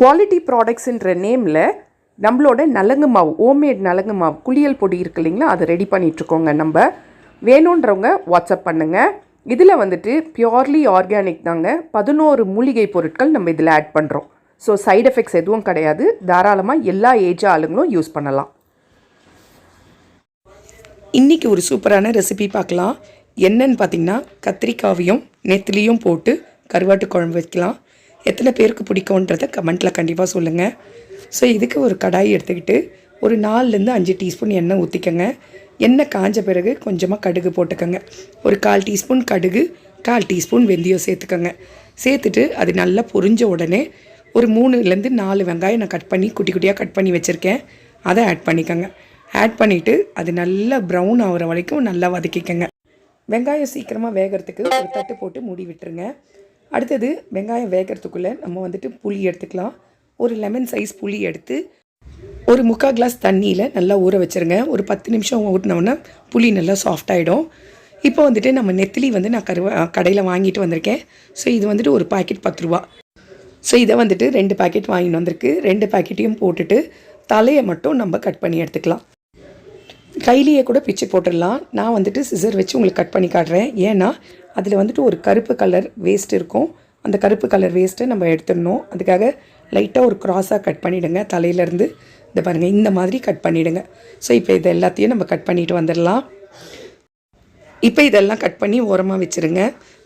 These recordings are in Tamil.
குவாலிட்டி ப்ராடக்ட்ஸுன்ற நேமில் நம்மளோட நலங்கு மாவு ஹோம்மேட் நலங்கு மாவு குளியல் பொடி இருக்கு இல்லைங்களா? அதை ரெடி பண்ணிகிட்ருக்கோங்க நம்ம. வேணுன்றவங்க வாட்ஸ்அப் பண்ணுங்கள் இதில் வந்துட்டு பியோர்லி ஆர்கானிக் தாங்க. பதினோரு மூலிகை பொருட்கள் நம்ம இதில் ஆட் பண்ணுறோம் ஸோ சைட் எஃபெக்ட்ஸ் எதுவும் கிடையாது. தாராளமாக எல்லா ஏஜ் ஆளுங்களும் யூஸ் பண்ணலாம். இன்றைக்கி ஒரு சூப்பரான ரெசிபி பார்க்கலாம். என்னன்னு பார்த்தீங்கன்னா கத்திரிக்காவையும் நெத்திலியும் போட்டு கருவாட்டு குழம்பு வைக்கலாம். எத்தனை பேருக்கு பிடிக்கும்ன்றத கமெண்ட்டில் கண்டிப்பாக சொல்லுங்கள் ஸோ இதுக்கு ஒரு கடாய் எடுத்துக்கிட்டு ஒரு நாலுலேருந்து அஞ்சு டீஸ்பூன் எண்ணெய் ஊற்றிக்கோங்க எண்ணெய் காஞ்ச பிறகு கொஞ்சமாக கடுகு போட்டுக்கோங்க. ஒரு கால் டீஸ்பூன் கடுகு கால் டீஸ்பூன் வெந்தயம் சேர்த்துக்கோங்க. சேர்த்துட்டு அது நல்லா பொரிஞ்ச உடனே ஒரு மூணுலேருந்து நாலு வெங்காயம் நான் கட் பண்ணி குட்டி குட்டியாக கட் பண்ணி வச்சுருக்கேன். அதை ஆட் பண்ணிக்கோங்க. ஆட் பண்ணிவிட்டு அது நல்லா ப்ரௌன் ஆகிற வரைக்கும் நல்லா வதக்கிக்கோங்க. வெங்காயம் சீக்கிரமாக வேகிறதுக்கு ஒரு தட்டு போட்டு மூடி விட்டுருங்க. அடுத்தது வெங்காயம் வேகிறதுக்குள்ளே நம்ம வந்துட்டு புளி எடுத்துக்கலாம். ஒரு லெமன் சைஸ் புளி எடுத்து ஒரு முக்கால் கிளாஸ் தண்ணியில் நல்லா ஊற வச்சுருங்க. ஒரு பத்து நிமிஷம் ஊட்டினோன்னா புளி நல்லா சாஃப்ட் ஆகிடும் இப்போ வந்துட்டு நம்ம நெத்திலி வந்து நான் கருவ கடையில் வாங்கிட்டு வந்திருக்கேன். ஸோ இது வந்துட்டு ஒரு பாக்கெட் பத்து ரூபா. ஸோ இதை வந்துட்டு ரெண்டு பாக்கெட் வாங்கிட்டு வந்திருக்கு. ரெண்டு பாக்கெட்டையும் போட்டுட்டு தலையை மட்டும் நம்ம கட் பண்ணி எடுத்துக்கலாம். கையிலேயே கூட பிச்சு போட்டுடலாம். நான் வந்துட்டு சிசர் வச்சு உங்களுக்கு கட் பண்ணி காட்டுறேன். ஏன்னா அதில் வந்துட்டு ஒரு கருப்பு கலர் வேஸ்ட் இருக்கும். அந்த கருப்பு கலர் வேஸ்ட்டை நம்ம எடுத்துடணும். அதுக்காக லைட்டாக ஒரு க்ராஸாக கட் பண்ணிவிடுங்க தலையிலேருந்து இந்த பாருங்கள் இந்த மாதிரி கட் பண்ணிவிடுங்க ஸோ இப்போ இது எல்லாத்தையும் நம்ம கட் பண்ணிட்டு வந்துடலாம். இப்போ இதெல்லாம் கட் பண்ணி ஓரமாக வச்சுருங்க.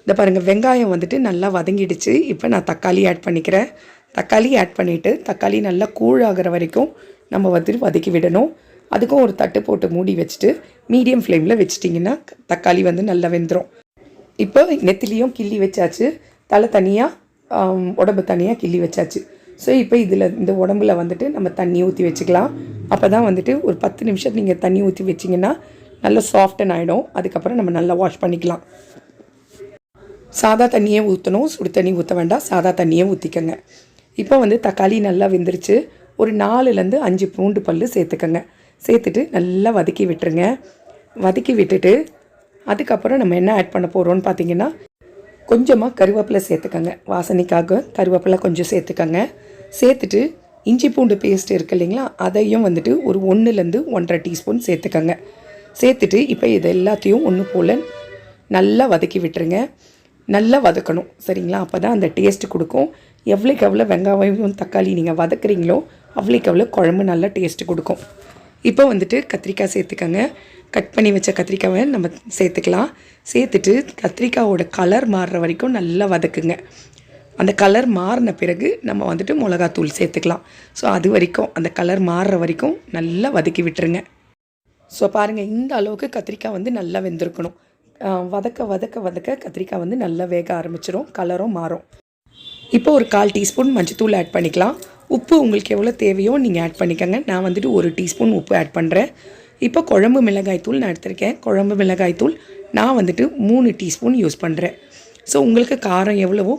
இந்த பாருங்கள் வெங்காயம் வந்துட்டு நல்லா வதங்கிடுச்சு. இப்போ நான் தக்காளி ஆட் பண்ணிக்கிறேன். தக்காளி ஆட் பண்ணிவிட்டு தக்காளி நல்லா கூழாகிற வரைக்கும் நம்ம வந்துட்டு வதக்கி விடணும். அதுக்கும் ஒரு தட்டு போட்டு மூடி வச்சுட்டு மீடியம் ஃப்ளேமில் வச்சிட்டிங்கன்னா தக்காளி வந்து நல்லா வெந்துடும் இப்போ நெத்திலையும் கிள்ளி வச்சாச்சு. தலை தனியாக உடம்பு தனியாக கிள்ளி வச்சாச்சு. ஸோ இப்போ இதில் இந்த உடம்புல வந்துட்டு நம்ம தண்ணி ஊற்றி வச்சுக்கலாம். அப்போ தான் வந்துட்டு ஒரு பத்து நிமிஷம் நீங்கள் தண்ணி ஊற்றி வச்சிங்கன்னா நல்லா சாஃப்டன் ஆகிடும் அதுக்கப்புறம் நம்ம நல்லா வாஷ் பண்ணிக்கலாம். சாதா தண்ணியே ஊற்றணும் சுடு தண்ணி ஊற்ற வேண்டாம். சாதா தண்ணியே ஊற்றிக்கோங்க இப்போ வந்து தக்காளி நல்லா வெந்துருச்சு. ஒரு நாலுலேருந்து அஞ்சு பூண்டு பல் சேர்த்துக்கோங்க. சேர்த்துட்டு நல்லா வதக்கி விட்டுருங்க. வதக்கி விட்டுட்டு அதுக்கப்புறம் நம்ம என்ன ஆட் பண்ண போகிறோம்னு பார்த்தீங்கன்னா கொஞ்சமாக கருவேப்பிலை சேர்த்துக்கங்க. வாசனைக்காக கருவேப்பிலை கொஞ்சம் சேர்த்துக்கங்க. சேர்த்துட்டு இஞ்சி பூண்டு பேஸ்ட் இருக்கு இல்லைங்களா அதையும் வந்துட்டு ஒரு ஒன்றுலேருந்து ஒன்றரை டீஸ்பூன் சேர்த்துக்கங்க. சேர்த்துட்டு இப்போ இது எல்லாத்தையும் ஒன்று போல் நல்லா வதக்கி விட்டுருங்க. நல்லா வதக்கணும் சரிங்களா? அப்போ தான் அந்த டேஸ்ட்டு கொடுக்கும். எவ்வளோக்கு எவ்வளோ வெங்காயம் தக்காளி நீங்கள் வதக்குறீங்களோ அவ்வளோக்கு எவ்வளோ குழம்பு நல்லா டேஸ்ட்டு கொடுக்கும். இப்போ வந்துட்டு கத்திரிக்காய் சேர்த்துக்கங்க. கட் பண்ணி வச்ச கத்திரிக்காவை நம்ம சேர்த்துக்கலாம். சேர்த்துட்டு கத்திரிக்காவோட கலர் மாறுற வரைக்கும் நல்லா வதக்குங்க. அந்த கலர் மாறின பிறகு நம்ம வந்துட்டு மிளகாத்தூள் சேர்த்துக்கலாம். ஸோ அது வரைக்கும் அந்த கலர் மாறுற வரைக்கும் நல்லா வதக்கி விட்டுருங்க. ஸோ பாருங்கள் இந்த அளவுக்கு கத்திரிக்காய் வந்து நல்லா வெந்திருக்கணும். வதக்க வதக்க வதக்க கத்திரிக்காய் வந்து நல்லா வேக ஆரம்பிச்சிடும் கலரும் மாறும். இப்போ ஒரு கால் டீஸ்பூன் மஞ்சத்தூள் ஆட் பண்ணிக்கலாம். உப்பு உங்களுக்கு எவ்வளோ தேவையோ நீங்கள் ஆட் பண்ணிக்கோங்க. நான் வந்துட்டு ஒரு டீஸ்பூன் உப்பு ஆட் பண்ணுறேன் இப்போ குழம்பு மிளகாய்த்தூள் நான் எடுத்திருக்கேன். குழம்பு மிளகாய்த்தூள் நான் வந்துட்டு மூணு டீஸ்பூன் யூஸ் பண்ணுறேன் ஸோ உங்களுக்கு காரம் எவ்வளவோ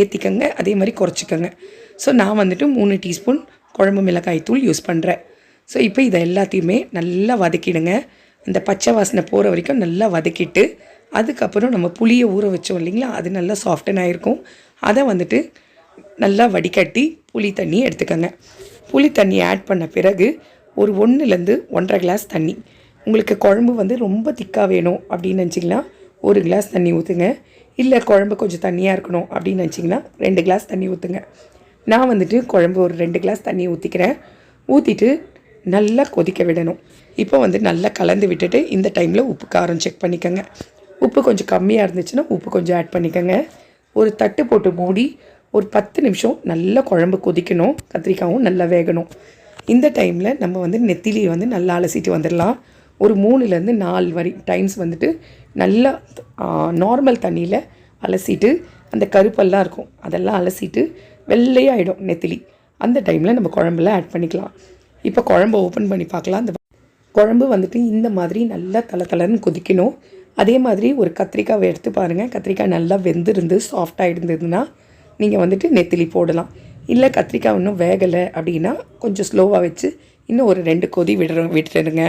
ஏற்றிக்கங்க அதே மாதிரி குறைச்சிக்கோங்க. ஸோ நான் வந்துட்டு மூணு டீஸ்பூன் குழம்பு மிளகாய்த்தூள் யூஸ் பண்ணுறேன் ஸோ இப்போ இதை எல்லாத்தையுமே நல்லா வதக்கிடுங்க. அந்த பச்சை வாசனை போகிற வரைக்கும் நல்லா வதக்கிட்டு அதுக்கப்புறம் நம்ம புளியை ஊற வச்சோம் இல்லைங்களா அது நல்லா சாஃப்டன் ஆகிருக்கும் அதை வந்துட்டு நல்லா வடிகட்டி புளி தண்ணி எடுத்துக்கோங்க. புளி தண்ணி ஆட் பண்ண பிறகு ஒரு ஒன்றுலேருந்து ஒன்றரை கிளாஸ் தண்ணி. உங்களுக்கு குழம்பு வந்து ரொம்ப திக்காக வேணும் அப்படின்னு நினச்சிங்கன்னா ஒரு கிளாஸ் தண்ணி ஊற்றுங்க இல்லை குழம்பு கொஞ்சம் தண்ணியாக இருக்கணும் அப்படின்னு நினச்சிங்கன்னா ரெண்டு கிளாஸ் தண்ணி ஊற்றுங்க நான் வந்துட்டு குழம்பு ஒரு ரெண்டு கிளாஸ் தண்ணி ஊற்றிக்கிறேன் ஊற்றிட்டு நல்லா கொதிக்க விடணும். இப்போ வந்து நல்லா கலந்து விட்டுட்டு இந்த டைமில் உப்பு காரம் செக் பண்ணிக்கோங்க. உப்பு கொஞ்சம் கம்மியாக இருந்துச்சுன்னா உப்பு கொஞ்சம் ஆட் பண்ணிக்கோங்க. ஒரு தட்டு போட்டு மூடி ஒரு பத்து நிமிஷம் நல்லா குழம்பு கொதிக்கணும். கத்திரிக்காயும் நல்லா வேகணும். இந்த டைமில் நம்ம வந்து நெத்திலியை வந்து நல்லா அலசிட்டு வந்துடலாம். ஒரு மூணுலேருந்து நாலு வரி டைம்ஸ் வந்துட்டு நல்லா நார்மல் தண்ணியில் அலசிட்டு அந்த கருப்பெல்லாம் இருக்கும். அதெல்லாம் அலசிட்டு வெள்ளையாகிடும் நெத்திலி. அந்த டைமில் நம்ம குழம்புல ஆட் பண்ணிக்கலாம். இப்போ குழம்பு ஓப்பன் பண்ணி பார்க்கலாம். அந்த குழம்பு வந்துட்டு இந்த மாதிரி நல்லா தலை தலைன்னு கொதிக்கணும். அதே மாதிரி ஒரு கத்திரிக்காவை எடுத்து பாருங்கள் கத்திரிக்காய் நல்லா வெந்திருந்து சாஃப்டாக இருந்ததுன்னா நீங்கள் வந்துட்டு நெத்திலி போடலாம். இல்லை கத்திரிக்காய் இன்னும் வேகலை அப்படின்னா கொஞ்சம் ஸ்லோவாக வச்சு இன்னும் ஒரு ரெண்டு கொதி விடுற விட்டுருங்க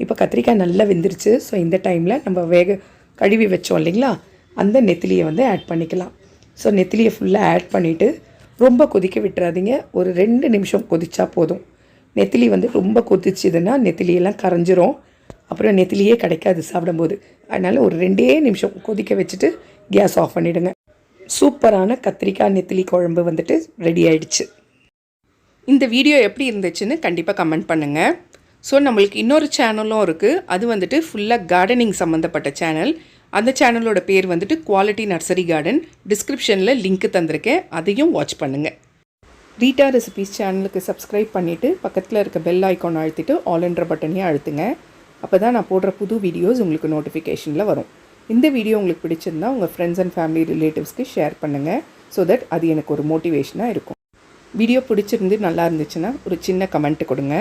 இப்போ கத்திரிக்காய் நல்லா வெந்துருச்சு. ஸோ இந்த டைமில் நம்ம வேக கழுவி வச்சோம் இல்லைங்களா? அந்த நெத்திலியை வந்து ஆட் பண்ணிக்கலாம். ஸோ நெத்திலியை ஃபுல்லாக ஆட் பண்ணிவிட்டு ரொம்ப கொதிக்க விட்டுறாதீங்க. ஒரு ரெண்டு நிமிஷம் கொதிச்சா போதும். நெத்திலி வந்து ரொம்ப கொதிச்சுதுன்னா நெத்திலியெல்லாம் கரைஞ்சிரும். அப்புறம் நெத்திலியே கிடைக்காது சாப்பிடும்போது. அதனால் ஒரு ரெண்டே நிமிஷம் கொதிக்க வச்சுட்டு கேஸ் ஆஃப் பண்ணிவிடுங்க சூப்பரான கத்திரிக்காய் நெத்திலி குழம்பு வந்துட்டு ரெடி ஆயிடுச்சு. இந்த வீடியோ எப்படி இருந்துச்சுன்னு கண்டிப்பாக கமெண்ட் பண்ணுங்கள் ஸோ நம்மளுக்கு இன்னொரு சேனலும் இருக்குது அது வந்துட்டு ஃபுல்லாக கார்டனிங் சம்மந்தப்பட்ட சேனல் அந்த சேனலோட பேர் வந்துட்டு குவாலிட்டி நர்சரி கார்டன் டிஸ்கிரிப்ஷனில் லிங்க் தந்திருக்கேன். அதையும் வாட்ச் பண்ணுங்கள் ரீட்டா ரெசிபீஸ் சேனலுக்கு சப்ஸ்கிரைப் பண்ணிவிட்டு பக்கத்தில் இருக்க பெல் ஐக்கான் அழுத்திட்டு ஆல் என்ற பட்டனையும் அழுத்துங்க. அப்போ தான் நான் போடுற புது வீடியோஸ் உங்களுக்கு நோட்டிஃபிகேஷனில் வரும். இந்த வீடியோ உங்களுக்கு பிடிச்சிருந்தா உங்கள் ஃப்ரெண்ட்ஸ் அண்ட் ஃபேமிலி ரிலேட்டிவ்ஸ்க்கு ஷேர் பண்ணுங்கள் ஸோ தட் அது எனக்கு ஒரு மோட்டிவேஷனாக இருக்கும். வீடியோ பிடிச்சிருந்து நல்லா இருந்துச்சுன்னா ஒரு சின்ன கமெண்ட் கொடுங்க.